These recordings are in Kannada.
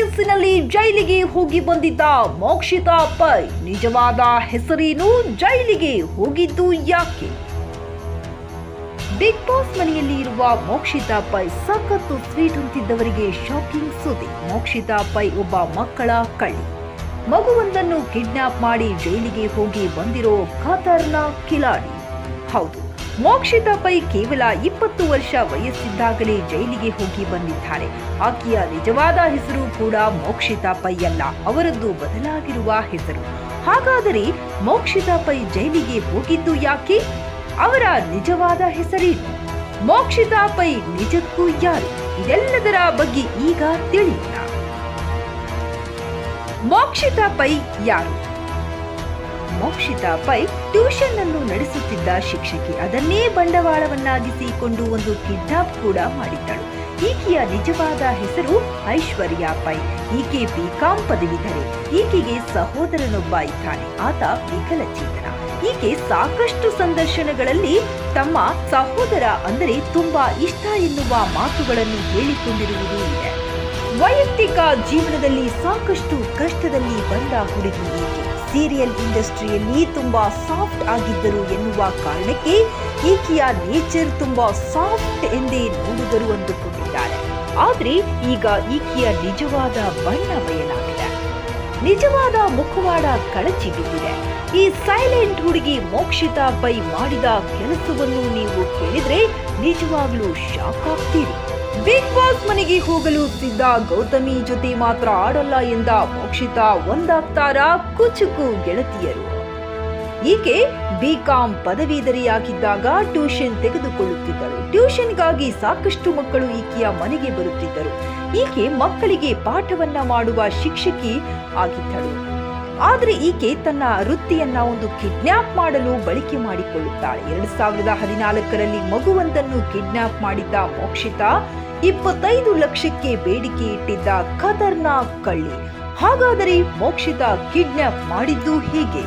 ವಯಸ್ಸಿನಲ್ಲಿ ಜೈಲಿಗೆ ಹೋಗಿ ಬಂದಿದ್ದ ಮೋಕ್ಷಿತಾ ಪೈ. ನಿಜವಾದ ಹೆಸರೇನು? ಜೈಲಿಗೆ ಹೋಗಿದ್ದು ಯಾಕೆ? ಬಿಗ್ ಬಾಸ್ ಮನೆಯಲ್ಲಿ ಇರುವ ಮೋಕ್ಷಿತಾ ಪೈ ಸಖತ್ತು ಸ್ವೀಟ್ ಅಂತಿದ್ದವರಿಗೆ ಶಾಕಿಂಗ್ ಸುದ್ದಿ. ಮೋಕ್ಷಿತಾ ಪೈ ಒಬ್ಬ ಮಕ್ಕಳ ಕಳ್ಳಿ. ಮಗುವೊಂದನ್ನು ಕಿಡ್ನಾಪ್ ಮಾಡಿ ಜೈಲಿಗೆ ಹೋಗಿ ಬಂದಿರೋ ಖತರ್ನಾಕ್ ಕಿಲಾಡಿ. ಹೌದು ಮೋಕ್ಷಿತಾ ಪೈ ಕೇವಲ ಇಪ್ಪತ್ತು ವರ್ಷ ವಯಸ್ಸಿದ್ದಾಗಲೇ ಜೈಲಿಗೆ ಹೋಗಿ ಬಂದಿದ್ದಾರೆ. ಆಕೆಯ ನಿಜವಾದ ಹೆಸರು ಕೂಡ ಮೋಕ್ಷಿತಾ ಪೈ ಅಲ್ಲ ಅವರದ್ದು ಬದಲಾಗಿರುವ ಹೆಸರು. ಹಾಗಾದರೆ ಮೋಕ್ಷಿತಾ ಪೈ ಜೈಲಿಗೆ ಹೋಗಿದ್ದು ಯಾಕೆ? ಅವರ ನಿಜವಾದ ಹೆಸರೇನು? ಮೋಕ್ಷಿತಾ ಪೈ ನಿಜಕ್ಕೂ ಯಾರು? ಇದೆಲ್ಲದರ ಬಗ್ಗೆ ಈಗ ತಿಳಿಯೋಣ. ಮೋಕ್ಷಿತಾ ಪೈ ಯಾರು? ಮೋಕ್ಷಿತಾ ಪೈ ಟ್ಯೂಷನ್ ಅನ್ನು ನಡೆಸುತ್ತಿದ್ದ ಶಿಕ್ಷಕಿ ಅದನ್ನೇ ಬಂಡವಾಳವನ್ನಾಗಿಸಿಕೊಂಡು ಒಂದು ಕಿಡ್ನಾಪ್ ಕೂಡ ಮಾಡಿದ್ದಳು. ಈಕೆಯ ನಿಜವಾದ ಹೆಸರು ಐಶ್ವರ್ಯ ಪೈ. ಈಕೆ ಬಿಕಾಂ ಪದವೀಧರೆ. ಈಕೆಗೆ ಸಹೋದರನೊಬ್ಬ ಇದ್ದಾನೆ. ಆತ ವಿಕಲಚೇತನ. ಈಕೆ ಸಾಕಷ್ಟು ಸಂದರ್ಶನಗಳಲ್ಲಿ ತಮ್ಮ ಸಹೋದರ ಅಂದರೆ ತುಂಬಾ ಇಷ್ಟ ಎನ್ನುವ ಮಾತುಗಳನ್ನು ಹೇಳಿಕೊಂಡಿರುವುದು ಇದೆ. ವೈಯಕ್ತಿಕ ಜೀವನದಲ್ಲಿ ಸಾಕಷ್ಟು ಕಷ್ಟದಲ್ಲಿ ಬಂದ ಹುಡುಗಿ ಈಕೆ. ಸೀರಿಯಲ್ ಇಂಡಸ್ಟ್ರಿಯಲ್ಲಿ ತುಂಬಾ ಸಾಫ್ಟ್ ಆಗಿದ್ದರು ಎನ್ನುವ ಕಾರಣಕ್ಕೆ ಈಕೆಯ ನೇಚರ್ ತುಂಬಾ ಸಾಫ್ಟ್ ಎಂದೇ ನೋಡುಗರು ಅಂದುಕೊಂಡಿದ್ದಾರೆ ಆದರೆ ಈಗ ಈಕೆಯ ನಿಜವಾದ ಬಣ್ಣ ಬಯಲಾಗಿದೆ. ನಿಜವಾದ ಮುಖವಾಡ ಕಳಚಿ ಬಿದ್ದಿದೆ. ಈ ಸೈಲೆಂಟ್ ಹುಡುಗಿ ಮೋಕ್ಷಿತಾ ಪೈ ಮಾಡಿದ ಕೆಲಸವನ್ನು ನೀವು ಕೇಳಿದ್ರೆ ನಿಜವಾಗ್ಲೂ ಶಾಕ್ ಆಗ್ತೀರಿ. ಬಿಗ್ ಬಾಸ್ ಮನೆಗೆ ಹೋಗಲು ಸಿದ್ಧ ಗೌತಮಿ ಜೊತೆ ಮಾತ್ರ ಆಡಲ್ಲ ಎಂದ ಮೋಕ್ಷಿತಾ ಒಂದಾಗ್ತಾರ ಕುಚುಕು ಗೆಳತಿಯರು. ಈಕೆ ಬಿಕಾಂ ಪದವೀಧರಿಯಾಗಿದ್ದಾಗ ಟ್ಯೂಷನ್ ತೆಗೆದುಕೊಳ್ಳುತ್ತಿದ್ದರು. ಟ್ಯೂಷನ್ಗಾಗಿ ಸಾಕಷ್ಟು ಮಕ್ಕಳು ಈಕೆಯ ಮನೆಗೆ ಬರುತ್ತಿದ್ದರು. ಈಕೆ ಮಕ್ಕಳಿಗೆ ಪಾಠವನ್ನ ಮಾಡುವ ಶಿಕ್ಷಕಿ ಆಗಿದ್ದಳು. ಆದರೆ ಈಕೆ ತನ್ನ ವೃತ್ತಿಯನ್ನ ಒಂದು ಕಿಡ್ನಾಪ್ ಮಾಡಲು ಬಳಕೆ ಮಾಡಿಕೊಳ್ಳುತ್ತಾಳೆ. ಎರಡ್ ಸಾವಿರದ ಹದಿನಾಲ್ಕರಲ್ಲಿ ಮಗುವೊಂದನ್ನು ಕಿಡ್ನಾಪ್ ಮಾಡಿದ್ದ ಮೋಕ್ಷಿತಾ ಇಪ್ಪತ್ತೈದು ಲಕ್ಷಕ್ಕೆ ಬೇಡಿಕೆ ಇಟ್ಟಿದ್ದ ಖತರ್ನಾಕ್ ಕಳ್ಳಿ. ಹಾಗಾದರೆ ಮೋಕ್ಷಿತ ಕಿಡ್ನಾಪ್ ಮಾಡಿದ್ದು ಹೀಗೆ?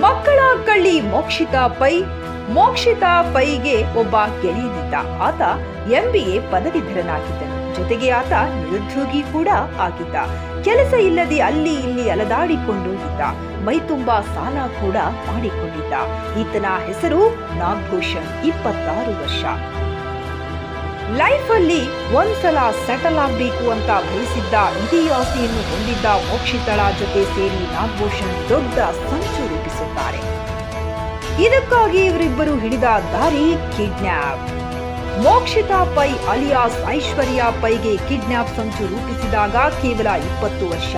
ಮಕ್ಕಳ ಕಳ್ಳಿ ಮೋಕ್ಷಿತ ಪೈ, ಮೋಕ್ಷಿತ ಪೈಗೆ ಒಬ್ಬ ಗೆಳೆಯನಿದ್ದ ಆತ ಎಂಬಿಎ ಪದವೀಧರನಾಗಿದ್ದನು. ಜೊತೆಗೆ ಆತ ನಿರುದ್ಯೋಗಿ ಕೂಡ ಆಗಿದ್ದ. ಕೆಲಸ ಇಲ್ಲದೆ ಅಲ್ಲಿ ಇಲ್ಲಿ ಅಲದಾಡಿಕೊಂಡು ಇದ್ದ. ಮೈ ತುಂಬಾ ಸಾಲ ಕೂಡ ಮಾಡಿಕೊಂಡಿದ್ದ. ಈತನ ಹೆಸರು ನಾಗಭೂಷಣ್, ಇಪ್ಪತ್ತಾರು ವರ್ಷ. ಲೈಫ್ ಅಲ್ಲಿ ಒಂದ್ಸಲ ಸೆಟಲ್ ಆಗಬೇಕು ಅಂತ ಬಯಸಿದ್ದ ಇಡೀ ಆಸೆಯನ್ನು ಹೊಂದಿದ್ದ ಮೋಕ್ಷಿತಳ ಜೊತೆ ಸೇರಿ ನಾಗಭೂಷಣ್ ದೊಡ್ಡ ಸಂಚು ರೂಪಿಸುತ್ತಾರೆ. ಇದಕ್ಕಾಗಿ ಇವರಿಬ್ಬರು ಹಿಡಿದ ದಾರಿ ಕಿಡ್ನ್ಯಾಪ್ ಮೋಕ್ಷಿತಾ ಪೈ ಅಲಿಯಾಸ್ ಐಶ್ವರ್ಯ ಪೈಗೆ ಕಿಡ್ನ್ಯಾಪ್ ಸಂಚು ರೂಪಿಸಿದಾಗ ಕೇವಲ ಇಪ್ಪತ್ತು ವರ್ಷ.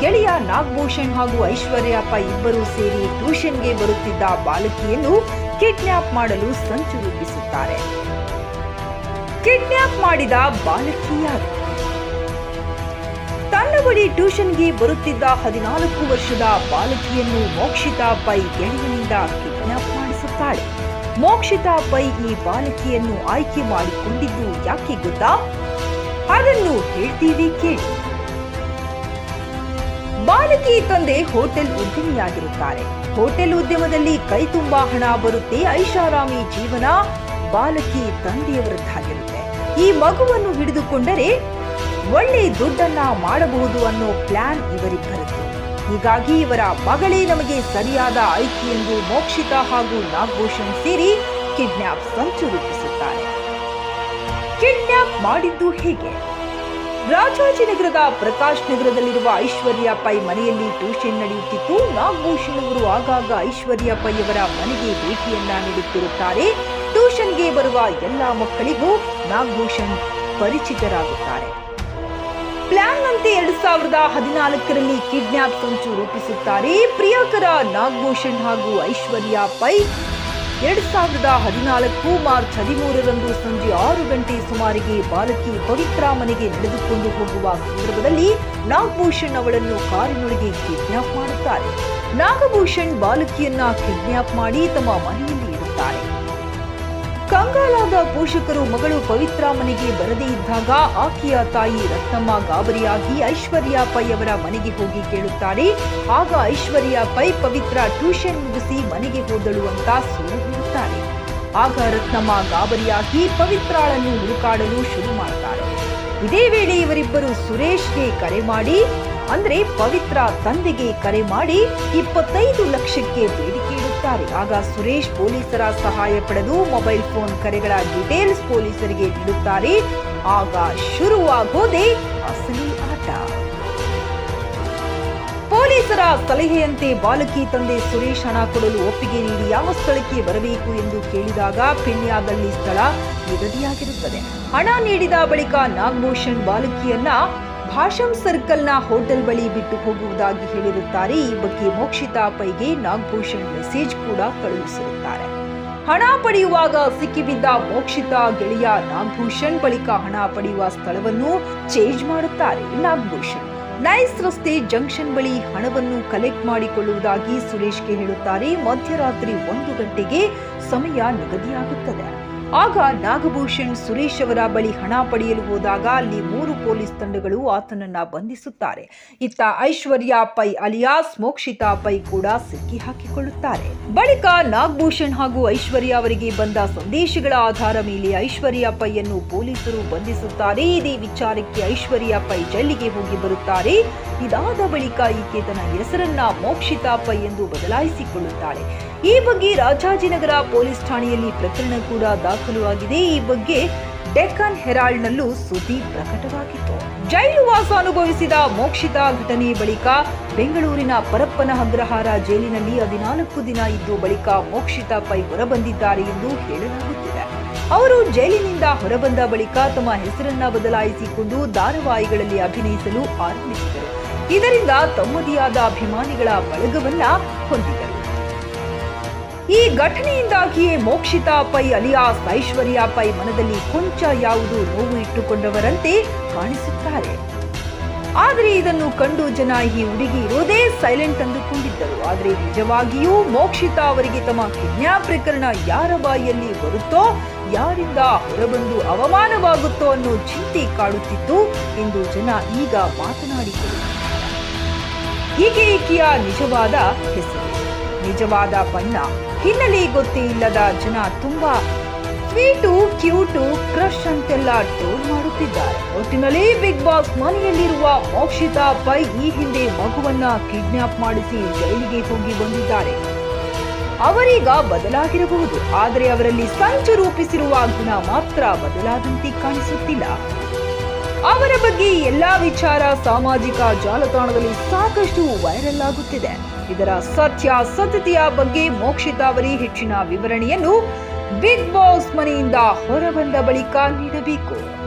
ಗೆಳೆಯ ನಾಗಭೂಷಣ್ ಹಾಗೂ ಐಶ್ವರ್ಯ ಪೈ ಇಬ್ಬರು ಸೇರಿ ಟ್ಯೂಷನ್ಗೆ ಬರುತ್ತಿದ್ದ ಬಾಲಕಿಯನ್ನು ಕಿಡ್ನ್ಯಾಪ್ ಮಾಡಲು ಸಂಚು ರೂಪಿಸುತ್ತಾರೆ. ಕಿಡ್ನ್ಯಾಪ್ ಮಾಡಿದ ಬಾಲಕಿ ಯಾರು ತನ್ನ ಬಳಿ ಟ್ಯೂಷನ್ಗೆ ಬರುತ್ತಿದ್ದ ಹದಿನಾಲ್ಕು ವರ್ಷದ ಬಾಲಕಿಯನ್ನು ಮೋಕ್ಷಿತಾ ಪೈ ಗೆಳೆಯನಿಂದ ಕಿಡ್ನ್ಯಾಪ್ ಮಾಡಿಸುತ್ತಾಳೆ. ಮೋಕ್ಷಿತಾ ಪೈ ಈ ಬಾಲಕಿಯನ್ನು ಆಯ್ಕೆ ಮಾಡಿಕೊಂಡಿದ್ದು ಯಾಕೆ ಗೊತ್ತಾ? ಅದನ್ನು ಹೇಳ್ತೀವಿ ಕೇಳಿ. ಬಾಲಕಿ ತಂದೆ ಹೋಟೆಲ್ ಉದ್ಯಮಿಯಾಗಿರುತ್ತಾರೆ. ಹೋಟೆಲ್ ಉದ್ಯಮದಲ್ಲಿ ಕೈ ತುಂಬಾ ಹಣ ಬರುತ್ತೆ ಐಷಾರಾಮಿ ಜೀವನ. ಬಾಲಕಿ ತಂದೆಯವರದ್ದಾಗಿರುತ್ತೆ ಈ ಮಗುವನ್ನು ಹಿಡಿದುಕೊಂಡರೆ ಒಳ್ಳೆ ದುಡ್ಡನ್ನ ಮಾಡಬಹುದು ಅನ್ನೋ ಪ್ಲಾನ್ ಇವರಿಬ್ಬರದ್ದು ಹೀಗಾಗಿ ಇವರ ಮಗಳೇ ನಮಗೆ ಸರಿಯಾದ ಆಯ್ಕೆ ಎಂದು ಮೋಕ್ಷಿತಾ ಹಾಗೂ ನಾಗಭೂಷಣ್ ಸೇರಿ ಕಿಡ್ನ್ಯಾಪ್ ಸಂಚು ರೂಪಿಸುತ್ತಾರೆ. ಕಿಡ್ನ್ಯಾಪ್ ಮಾಡಿದ್ದು ಹೇಗೆ? ರಾಜಾಜಿನಗರದ ಪ್ರಕಾಶ್ ನಗರದಲ್ಲಿರುವ ಐಶ್ವರ್ಯ ಪೈ ಮನೆಯಲ್ಲಿ ಟ್ಯೂಷನ್ ನಡೆಯುತ್ತಿತ್ತು. ನಾಗಭೂಷಣ್ ಅವರು ಆಗಾಗ ಐಶ್ವರ್ಯ ಪೈ ಅವರ ಮನೆಗೆ ಭೇಟಿಯನ್ನ ನೀಡುತ್ತಿರುತ್ತಾರೆ. ಟ್ಯೂಷನ್ಗೆ ಬರುವ ಎಲ್ಲ ಮಕ್ಕಳಿಗೂ ನಾಗಭೂಷಣ್ ಪರಿಚಿತರಾಗುತ್ತಾರೆ. ಪ್ಲಾನ್ನಂತೆ ಎರಡ್ ಸಾವಿರದ ಹದಿನಾಲ್ಕರಲ್ಲಿ ಕಿಡ್ನ್ಯಾಪ್ ಸಂಚು ರೂಪಿಸುತ್ತಾರೆ. ಪ್ರಿಯಕರ ನಾಗಭೂಷಣ್ ಹಾಗೂ ಐಶ್ವರ್ಯ ಪೈ ಎರಡ್ ಸಾವಿರದ ಹದಿನಾಲ್ಕು ಮಾರ್ಚ್ ಹದಿಮೂರರಂದು ಸಂಜೆ ಆರು ಗಂಟೆ ಸುಮಾರಿಗೆ ಬಾಲಕಿ ಪವಿತ್ರ ಮನೆಗೆ ನಡೆದುಕೊಂಡು ಹೋಗುವ ಸಂದರ್ಭದಲ್ಲಿ ನಾಗಭೂಷಣ್ ಅವಳನ್ನು ಕಾರಿನೊಳಗೆ ಕಿಡ್ನಾಪ್ ಮಾಡುತ್ತಾರೆ. ನಾಗಭೂಷಣ್ ಬಾಲಕಿಯನ್ನ ಕಿಡ್ನಾಪ್ ಮಾಡಿ ತಮ್ಮ ಮನೆಯಲ್ಲಿ ಕಂಗಾಲಾದ ಪೋಷಕರು ಮಗಳು ಪವಿತ್ರ ಮನೆಗೆ ಬರದೇ ಇದ್ದಾಗ ಆಕೆಯ ತಾಯಿ ರತ್ನಮ್ಮ ಗಾಬರಿಯಾಗಿ ಐಶ್ವರ್ಯ ಪೈ ಅವರ ಮನೆಗೆ ಹೋಗಿ ಕೇಳುತ್ತಾರೆ. ಆಗ ಐಶ್ವರ್ಯ ಪೈ ಪವಿತ್ರ ಟ್ಯೂಷನ್ ಮುಗಿಸಿ ಮನೆಗೆ ಹೋದಳು ಅಂತ ಸುಳ್ಳು ಹೇಳುತ್ತಾರೆ. ಆಗ ರತ್ನಮ್ಮ ಗಾಬರಿಯಾಗಿ ಪವಿತ್ರಾಳನ್ನು ಹುಡುಕಾಡಲು ಶುರು ಮಾಡುತ್ತಾರೆ ಇದೇ ವೇಳೆ ಇವರಿಬ್ಬರು ಸುರೇಶ್ಗೆ ಕರೆ ಮಾಡಿ, ಅಂದ್ರೆ ಪವಿತ್ರ ತಂದೆಗೆ ಕರೆ ಮಾಡಿ ಇಪ್ಪತ್ತೈದು ಲಕ್ಷಕ್ಕೆ ಬೇಡಿಕೆ ಇಡುತ್ತಾರೆ ಆಗ ಸುರೇಶ್ ಪೊಲೀಸರ ಸಹಾಯ ಪಡೆದು ಮೊಬೈಲ್ ಫೋನ್ ಕರೆಗಳ ಡೀಟೇಲ್ಸ್ ಪೊಲೀಸರಿಗೆ ನೀಡುತ್ತಾರೆ. ಆಗ ಶುರುವಾಗೋದೇ ಅಸಲಿ ಆಟ. ಪೊಲೀಸರ ಸಲಹೆಯಂತೆ ಬಾಲಕಿ ತಂದೆ ಸುರೇಶ್ ಹಣ ಕೊಡಲು ಒಪ್ಪಿಗೆ ನೀಡಿ ಯಾವ ಸ್ಥಳಕ್ಕೆ ಬರಬೇಕು ಎಂದು ಕೇಳಿದಾಗ ಪಿಣ್ಯಾದಲ್ಲಿ ಸ್ಥಳ ನಿಗದಿಯಾಗಿರುತ್ತದೆ. ಹಣ ನೀಡಿದ ಬಳಿಕ ನಾಗಭೂಷಣ್ ಬಾಲಕಿಯನ್ನ ಭಾಷಂ ಸರ್ಕಲ್ನ ಹೋಟೆಲ್ ಬಳಿ ಬಿಟ್ಟು ಹೋಗುವುದಾಗಿ ಹೇಳಿರುತ್ತಾರೆ. ಈ ಬಗ್ಗೆ ಮೋಕ್ಷಿತಾ ಪೈಗೆ ನಾಗಭೂಷಣ್ ಮೆಸೇಜ್ ಕೂಡ ಕಳುಹಿಸಿರುತ್ತಾರೆ. ಹಣ ಪಡೆಯುವಾಗ ಸಿಕ್ಕಿಬಿದ್ದ ಮೋಕ್ಷಿತಾ ಗೆಳೆಯ ನಾಗಭೂಷಣ್ ಬಳಿಕ ಹಣ ಪಡೆಯುವ ಸ್ಥಳವನ್ನು ಚೇಂಜ್ ಮಾಡುತ್ತಾರೆ ನಾಗಭೂಷಣ್. ನೈಸ್ ರಸ್ತೆ ಜಂಕ್ಷನ್ ಬಳಿ ಹಣವನ್ನು ಕಲೆಕ್ಟ್ ಮಾಡಿಕೊಳ್ಳುವುದಾಗಿ ಸುರೇಶ್ಗೆ ಹೇಳುತ್ತಾರೆ. ಮಧ್ಯರಾತ್ರಿ ಒಂದು ಗಂಟೆಗೆ ಸಮಯ ನಿಗದಿಯಾಗುತ್ತದೆ. ಆಗ ನಾಗಭೂಷಣ್ ಸುರೇಶ್ ಅವರ ಬಳಿ ಹಣ ಪಡೆಯಲು ಹೋದಾಗ ಅಲ್ಲಿ ಮೂರು ಪೊಲೀಸ್ ತಂಡಗಳು ಆತನನ್ನ ಬಂಧಿಸುತ್ತಾರೆ. ಇತ್ತ ಐಶ್ವರ್ಯ ಪೈ ಅಲಿಯಾಸ್ ಮೋಕ್ಷಿತಾ ಪೈ ಕೂಡ ಸಿಕ್ಕಿ ಹಾಕಿಕೊಳ್ಳುತ್ತಾರೆ. ಬಳಿಕ ನಾಗಭೂಷಣ್ ಹಾಗೂ ಐಶ್ವರ್ಯ ಅವರಿಗೆ ಬಂದ ಸಂದೇಶಗಳ ಆಧಾರ ಮೇಲೆ ಐಶ್ವರ್ಯ ಪೈಯನ್ನು ಪೊಲೀಸರು ಬಂಧಿಸುತ್ತಾರೆ. ಇದೇ ವಿಚಾರಕ್ಕೆ ಐಶ್ವರ್ಯ ಪೈ ಜೈಲಿಗೆ ಹೋಗಿ ಬರುತ್ತಾರೆ. ಇದಾದ ಬಳಿಕ ಈಕೆ ತನ್ನ ಹೆಸರನ್ನ ಮೋಕ್ಷಿತಾ ಪೈ ಎಂದು ಬದಲಾಯಿಸಿಕೊಳ್ಳುತ್ತಾಳೆ. ಈ ಬಗ್ಗೆ ರಾಜಾಜಿನಗರ ಪೊಲೀಸ್ ಠಾಣೆಯಲ್ಲಿ ಪ್ರಕರಣ ಕೂಡ ದಾಖಲು ಆಗಿದೆ ಈ ಬಗ್ಗೆ ಡೆಕ್ಕನ್ ಹೆರಾಲ್ಡ್ನಲ್ಲೂ ಸುದ್ದಿ ಪ್ರಕಟವಾಗಿತ್ತು. ಜೈಲು ವಾಸ ಅನುಭವಿಸಿದ ಮೋಕ್ಷಿತಾ ಘಟನೆ ಬಳಿಕ ಬೆಂಗಳೂರಿನ ಪರಪ್ಪನ ಅಗ್ರಹಾರ ಜೈಲಿನಲ್ಲಿ ಹದಿನಾಲ್ಕು ದಿನ ಇದ್ದು ಬಳಿಕ ಮೋಕ್ಷಿತಾ ಪೈ ಹೊರಬಂದಿದ್ದಾರೆ ಎಂದು ಹೇಳಲಾಗುತ್ತಿದೆ. ಅವರು ಜೈಲಿನಿಂದ ಹೊರಬಂದ ಬಳಿಕ ತಮ್ಮ ಹೆಸರನ್ನ ಬದಲಾಯಿಸಿಕೊಂಡು ಧಾರಾವಾಹಿಗಳಲ್ಲಿ ಅಭಿನಯಿಸಲು ಆರಂಭಿಸಿದರು. ಇದರಿಂದ ತಮ್ಮದೇ ಆದ ಅಭಿಮಾನಿಗಳ ಬಳಗವನ್ನ ಹೊಂದಿದರು. ಈ ಘಟನೆಯಿಂದಾಗಿಯೇ ಮೋಕ್ಷಿತಾ ಪೈ ಅಲಿಯಾಸ್ ಐಶ್ವರ್ಯ ಪೈ ಮನದಲ್ಲಿ ಕೊಂಚ ಯಾವುದು ನೋವು ಇಟ್ಟುಕೊಂಡವರಂತೆ ಕಾಣಿಸುತ್ತಾರೆ. ಆದರೆ ಇದನ್ನು ಕಂಡು ಜನ ಈ ಹುಡುಗಿ ಇರೋದೇ ಸೈಲೆಂಟ್ ಅಂದುಕೊಂಡಿದ್ದರು. ಆದರೆ ನಿಜವಾಗಿಯೂ ಮೋಕ್ಷಿತಾ ಅವರಿಗೆ ತಮ್ಮ ಕಿಡ್ನ್ಯಾಪ್ ಪ್ರಕರಣ ಯಾರ ಬಾಯಿಯಲ್ಲಿ ಬರುತ್ತೋ, ಯಾರಿಂದ ಹೊರಬಂದು ಅವಮಾನವಾಗುತ್ತೋ ಅನ್ನೋ ಚಿಂತೆ ಕಾಡುತ್ತಿತ್ತು ಎಂದು ಜನ ಈಗ ಮಾತನಾಡಿದರು. ಹೀಗೆ ಈಕೆಯ ನಿಜವಾದ ಹೆಸರು. ನಿಜವಾದ ಬಣ್ಣ ಹಿನ್ನೆಲೆ ಗೊತ್ತೇ ಇಲ್ಲದ ಜನ ತುಂಬಾ ಸ್ವೀಟು, ಕ್ಯೂಟು ಕ್ರಶ್ ಅಂತೆಲ್ಲ ಟ್ರೋಲ್ ಮಾಡುತ್ತಿದ್ದಾರೆ. ಒಟ್ಟಿನಲ್ಲಿ ಬಿಗ್ ಬಾಸ್ ಮನೆಯಲ್ಲಿರುವ ಮೋಕ್ಷಿತಾ ಪೈ ಈ ಹಿಂದೆ ಮಗುವನ್ನ ಕಿಡ್ನಾಪ್ ಮಾಡಿಸಿ ಜೈಲಿಗೆ ಹೋಗಿ ಬಂದಿದ್ದಾರೆ. ಅವರೀಗ ಬದಲಾಗಿರಬಹುದು, ಆದರೆ ಅವರಲ್ಲಿ ಸಂಚು ರೂಪಿಸಿರುವ ಗುಣ ಮಾತ್ರ ಬದಲಾದಂತೆ ಕಾಣಿಸುತ್ತಿಲ್ಲ. ಅವರ ಬಗ್ಗೆ ಎಲ್ಲಾ ವಿಚಾರ ಸಾಮಾಜಿಕ ಜಾಲತಾಣದಲ್ಲಿ ಸಾಕಷ್ಟು ವೈರಲ್ ಆಗುತ್ತಿದೆ. ಇದರ ಸತ್ಯ ಸತ್ಯಾಸತ್ಯತೆಯ ಬಗ್ಗೆ ಮೋಕ್ಷಿತ ಅವರಿ ಹೆಚ್ಚಿನ ವಿವರಣೆಯನ್ನು ಬಿಗ್ ಬಾಸ್ ಮನೆಯಿಂದ ಹೊರಬಂದ ಬಳಿಕ ನೀಡಬೇಕು.